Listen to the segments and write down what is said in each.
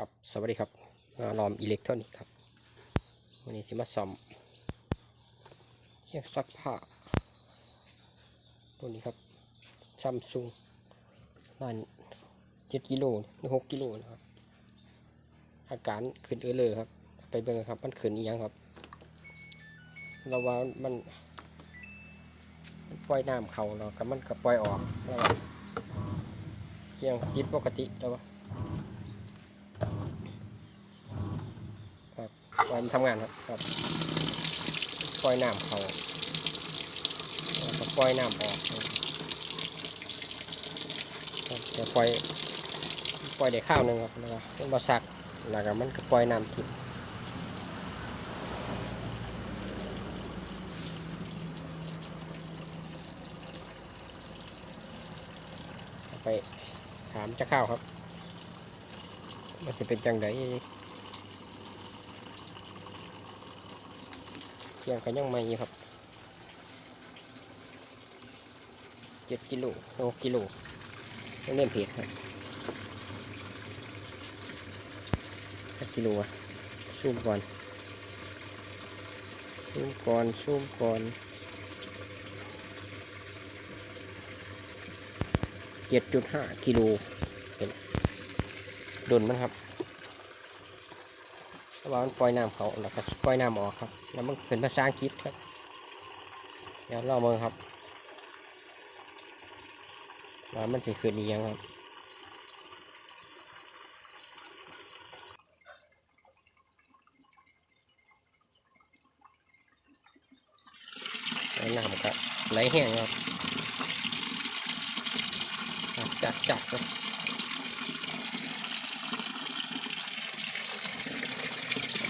ครับ สวัสดีครับลอมอิเล็กทรอนิกส์ครับวันนี้สิมาซ่อมเครื่องซักผ้าตัวนี้ครับซัมซุงร้านเจ็ดกิโลหรือหกกิโลนะครับ อาการขึ้นเออเลยครับ ไปเบิ่งครับ มันขึ้นอีหยังครับ เราว่ามันมันปล่อยน้ำเขาเรากับมันก็ปล่อยออกแล้วว่าเคียงติดปกติแล้วว่า ปล่อยมันทำงานครับครับ ปล่อยน้ำเขาแล้วก็ปล่อยน้ำออกครับจะปล่อยปล่อยได้ข้าวหนึ่งครับแล้วก็มันบสักแล้วก็มันก็ปล่อยน้ำทิ้งไปถามจะข้าวครับมันจะเป็นจังได เคี ยงกันยังไม่ครับเจ็ดกิโลหกกิโลต้องเล่นเพจครับห้ากิโลอะซูมก่อนซูมก่อนซูมก่อนเจ็ดจุดห้ากิโลเป็นดุนมันครับ ว่ามันปล่อยน้ำเขาแล้วก็ปล่อยน้ำออกครับ แล้วมันเป็นภาษาอังกฤษครับ เดี๋ยวลองเบิ่งครับว่ามันสิขึ้นอียังครับแล้วน้ำก็ไหลแห้งครับจัดจัดครับ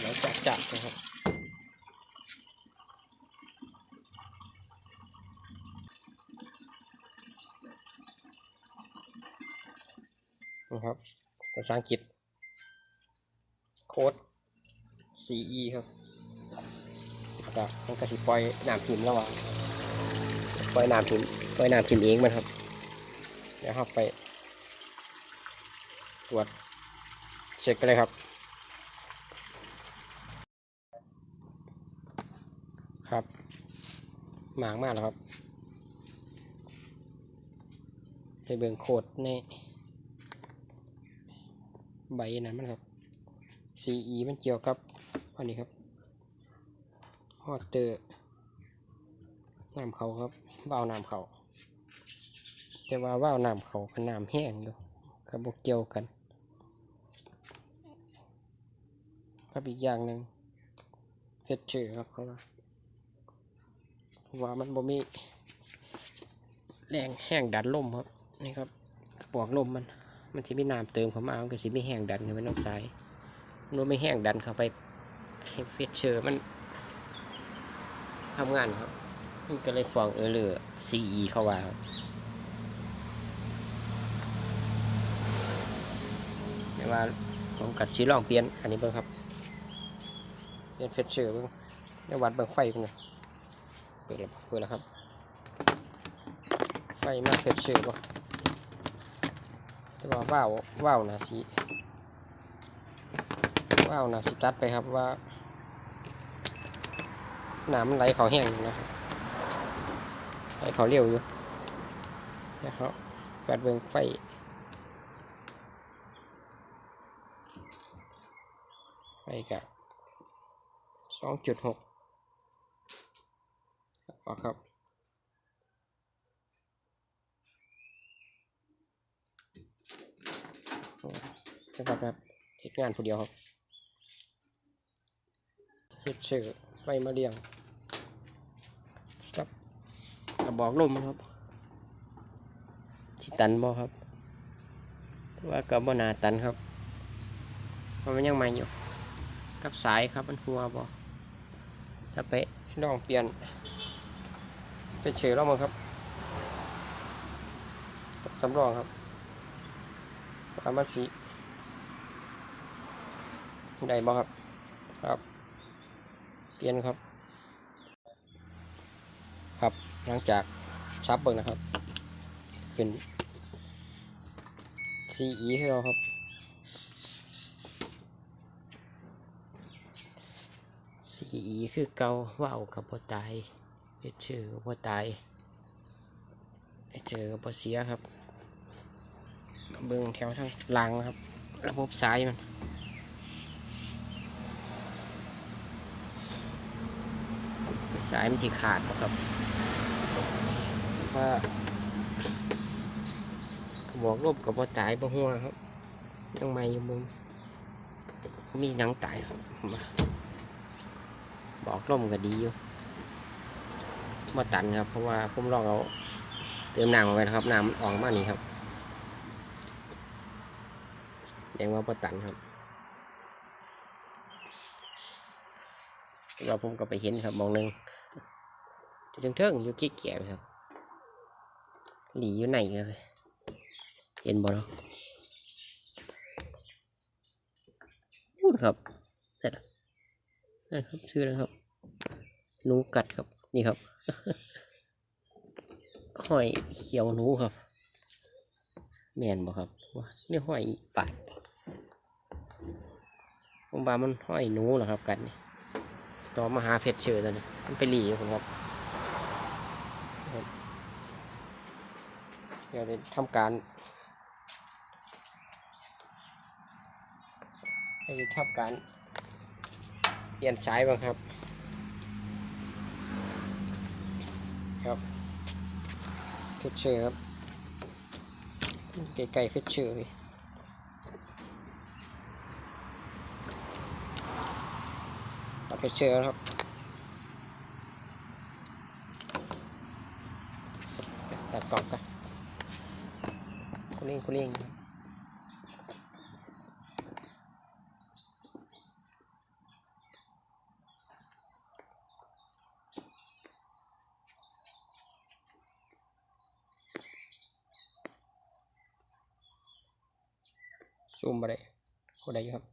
ไหล จัดนะครับนะครับ ภาษาอังกฤษ โค้ด CE ครับแล้วก็มันก็สิปล่อยน้ำพิมพ์ระหว่างปล่อยน้ำพิมพ์ปล่อยน้ำพิมพ์เองมันครับ เดี๋ยวเราไป ตรวจเช็คกันเลยครับ ครับ หมางมากแล้วครับไปเบิ่งโคดในใบนั้นมันครับ CE มันเกี่ยวกับอันนี้ครับฮอตเตอร์น้ำเขาครับว่าวน้ำเขาแต่ว่าว่าวน้ำเขากับน้ำแห้งอยู่กับบกเกี่ยวกันกับอีกอย่างหนึ่งเฮ็ดชื่อครับเพราว่า ราะว่ามันบ่มีแรงแห้งดันลมครับนี่ครับกระบอกลมมัน มันจะมีน้ำเติมเข้ามามันก็สิไม่แห้งดันเข้าไปนอกสายมันไม่แห้งดันเข้าไปให้เฟชเชอร์มันทำงานครับมันก็เลยฟองเออร์เลอร์ CE เข้ามาครับแต่ว่าผมกัดสีลองเปลี่ยนอันนี้เบิ่งครับเปลี่ยนเฟชเชอร์เบิ่งในวัดเบิ่งไฟเบิ่งหน่ย ปิดแล้วเปิดแล้วครับไฟมันเฟชเชอร์ป่ะแต่ว่าว้าวว้าวนะสิว้าวนะสิตัดไปครับว่าน้ำไหลเขาแห้งนะครับไหลเขาเร็วอยู่นะครับกัดเบิ่งไฟไฟกับสองจุดหก ออกครับนะครับครับเฮ็ดงานผู้เดียวครับเฮ็ดชื่อไฟมาเรียงครับกระบอกลมครับที่ตันบ่ครับว่าก็บ่นาตันครับเพราะมันยังใหม่อยู่กับสายครับมันหัวบ่ถ้าไปลองเปลี่ยน ไฟเฉยแล้วมั้งครับสำรองครับอามาสีได้บ่ครับ ครับ เปลี่ยนครับ ครับหลังจากชับเบิกนะครับ เป็นซีอีให้เราครับซีอีคือเกาว่าวกับพอตาย เฮ็ดชื่อกับบ่ตายเฮ็ดชื่อกับบ่เสียครับเบิ่งแถวทางหลังครับ ระบบสายมันสายมันที่ขาดครับว่ากระบอกลบกับบ่ตายบ่หัวครับยังไม่ยู่มุมมีหนังตายครับบอกลมก็ดีอยู่ บ่ตันครับ เพราะว่าผมลอเอาเติมน้ำเอาไว้นะครับน้ำมันออกมานี่ครับแสดงว่าบ่ตันครับเราผมก็ไปเห็นครับมองหนึ่งอยู่เทิงๆอยู่ขี้เกียจครับ หลีอยู่ไหนเลยเห็นบ่เนาะพูดครับเสร็จแล้วนะครับชื่อนะครับหนูกัดครับ นี่ครับห้อยเขียวหนูครับ แมนบ่ครับว่านี่ห้อยปาดผมว่ามันห้อยหนูเหรอครับกันนี่ต่อมาหาเพชรเชื่อตัวนี้มันไปหลีอยู่ผมครับ เดี๋ยวได้ทำการให้ทำการเปลี่ยนสายบ้างครับ ครับเฟชเชอร์ครับไกลๆเฟชเชอร์พี่เฟชเชอร์ครับตัดกรอบกันคุณเล่งคุณเล่ง ซูมมาได้โคได้อยู่ครับ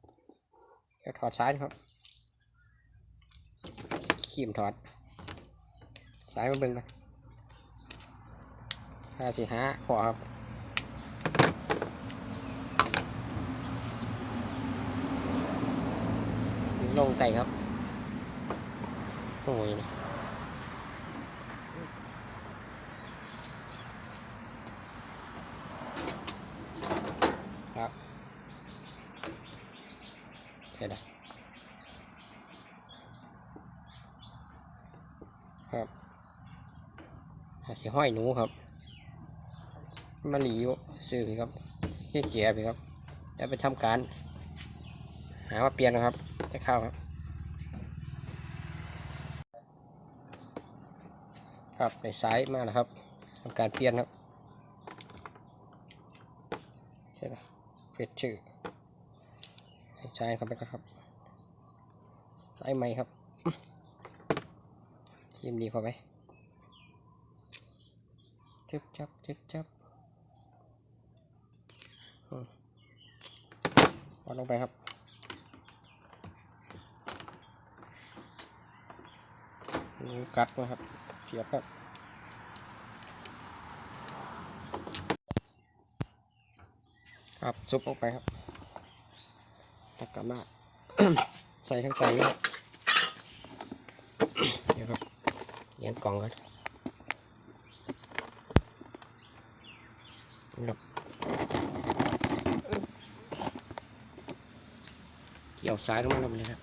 เดี๋ยวถอดสายครับขีมถอดสายมาเบิ่งกันห้าสี่ห้าพอครับลงไต่ครับ โอ้ยครับ เห็นไหมครับหา สีห้อยหนูครับมาหลีอยู่ซื้อไปครับเกี่ยเกียไปครับแล้วไปทำการ หาว่าเปลี่ยนนะครับ จะเข้าครับ ครับในซ้ายมาแล้วครับทำการเปลี่ยนครับใช่ไหมเฟซชื่อใช้ครับไปครับสายไหมครับทีมดีพอไหม จึบจับจึบจับวางลงไปครับ นิ้วกัดนะครับเสียบครับครับซุปลงไปครับตักกลับมาใส่ทั้งไก่ครับเดี๋ยครับเย็นกล่องกันครับ เกี่ยวซ้ายลงมาลงเลยครับ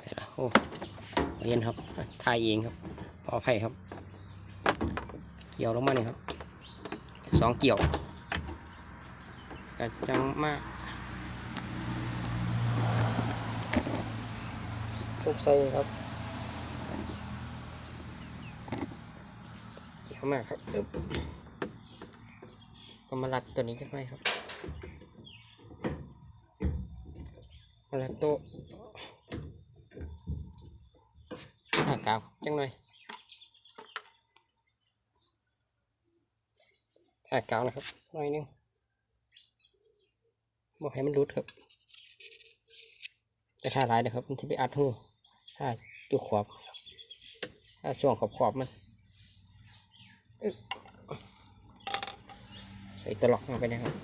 เดี๋ยวนะโอ้เย็นครับทายเองครับขออภัยครับ เกี่ยวลงมาเนี่ยครับ สองเกี่ยวก็จังมากชุบใส่ครับ เกี่ยวมาครับอึ๊บก็มารัดตัวนี้จังไรครับ มารัดตัวหากาวจังหน่อยหากาวนะครับหน่อยนึงบอกให้มันรุดครับจะท่าร้ายนะครับมันจะไปอัดหูถ้าอยู่ขอบถ้าช่วงขอบขอบมันอึ๊ก ใส่ตลอกลงไปนะครับ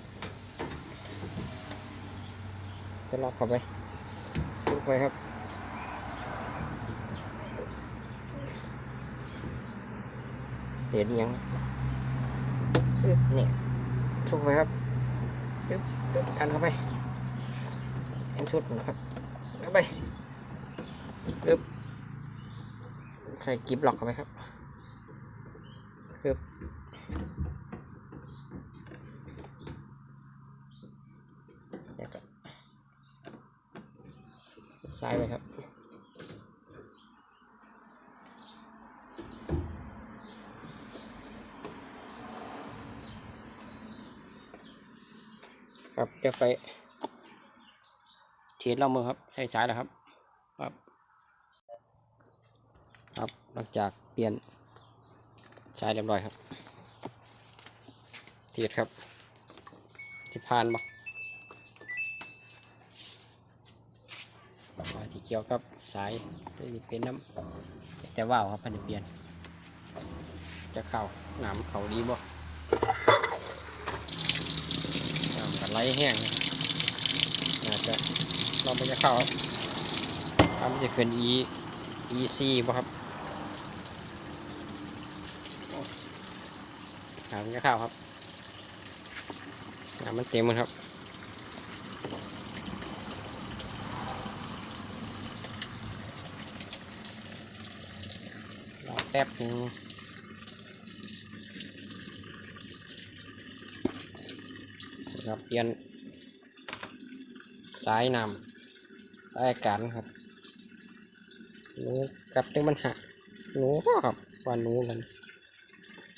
จะล็อกเข้าไปทุกไปครับเสียดียังอึ๊บเนี่ยทุกไปครับอึ๊บอึ๊บดันเข้าไปเอ็นชุดนะครับเข้าไปอึ๊บใส่กิฟล็อกเข้าไปครับอึ๊บแล้วก็ ซ้ายไปครับ ครับเดี๋ยวไปเทียนเรามือครับใส่สายแล้วครับครับ ครับหลังจากเปลี่ยนสายเรียบร้อยครับเทียดครับที่พานบ่มาที่ เกี่ยวกับสายที่เป็นน้ำแต่ว่าวครับพันธุ์เปลี่ยน จะเข้าหน้ำเข่าดีบ่น้ำกันไหลแห้งนะครับอาจจะเราไม่จะเข้าทำจะขึ้น e e c ป่ครับน้ำจะเข้าครับน้ำมันเต็มหมดครับรอ แป๊บหนึงครับเปลี่ยนสายนำสายกาศนครับหนูกับตึงมันหักหนูก็ครับว่าหนูกัน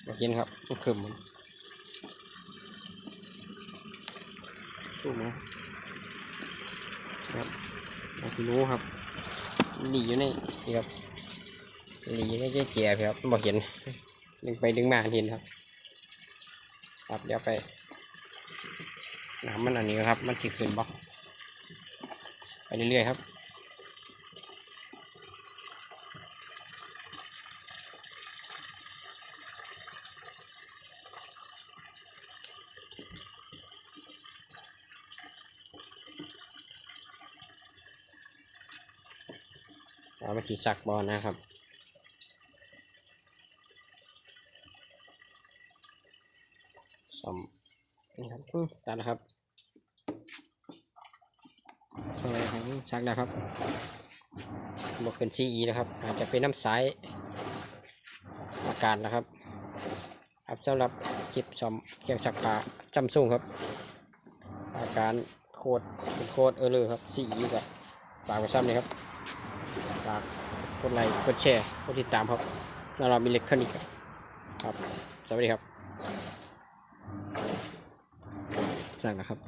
มากินครับมันขึ้นมันสู้มั้ครับมาหนูครับหลีอยู่ในนี่ครับ หลีอยู่ในเจ๊เจียครับบอกเห็น ดึงไปดึงมาเห็นครับครับเดี๋ยวไปน้ำมันอันนี้ครับ มันสิขึ้นบ่ไปเรื่อยๆครับเอาไปที่สักบอลนะครับ สมนี่ครับอืม ตัดนะครับเออของชักนะครับบวกเป็น CE นะครับ อาจจะเป็นน้ำสายอากาศนะครับครับสำหรับคลิปชมเครื่องสักผ้าจำซุ่งครับ อาการโคดเป็นโคดเออเลยครับ CE กับฝากไว้ซ้ำเลยครับฝากกดไลค์กดแชร์กดติดตามครับแล้วเรามีเล็กทรอนิกครับ ครับ สวัสดีครับ สั่งนะครับ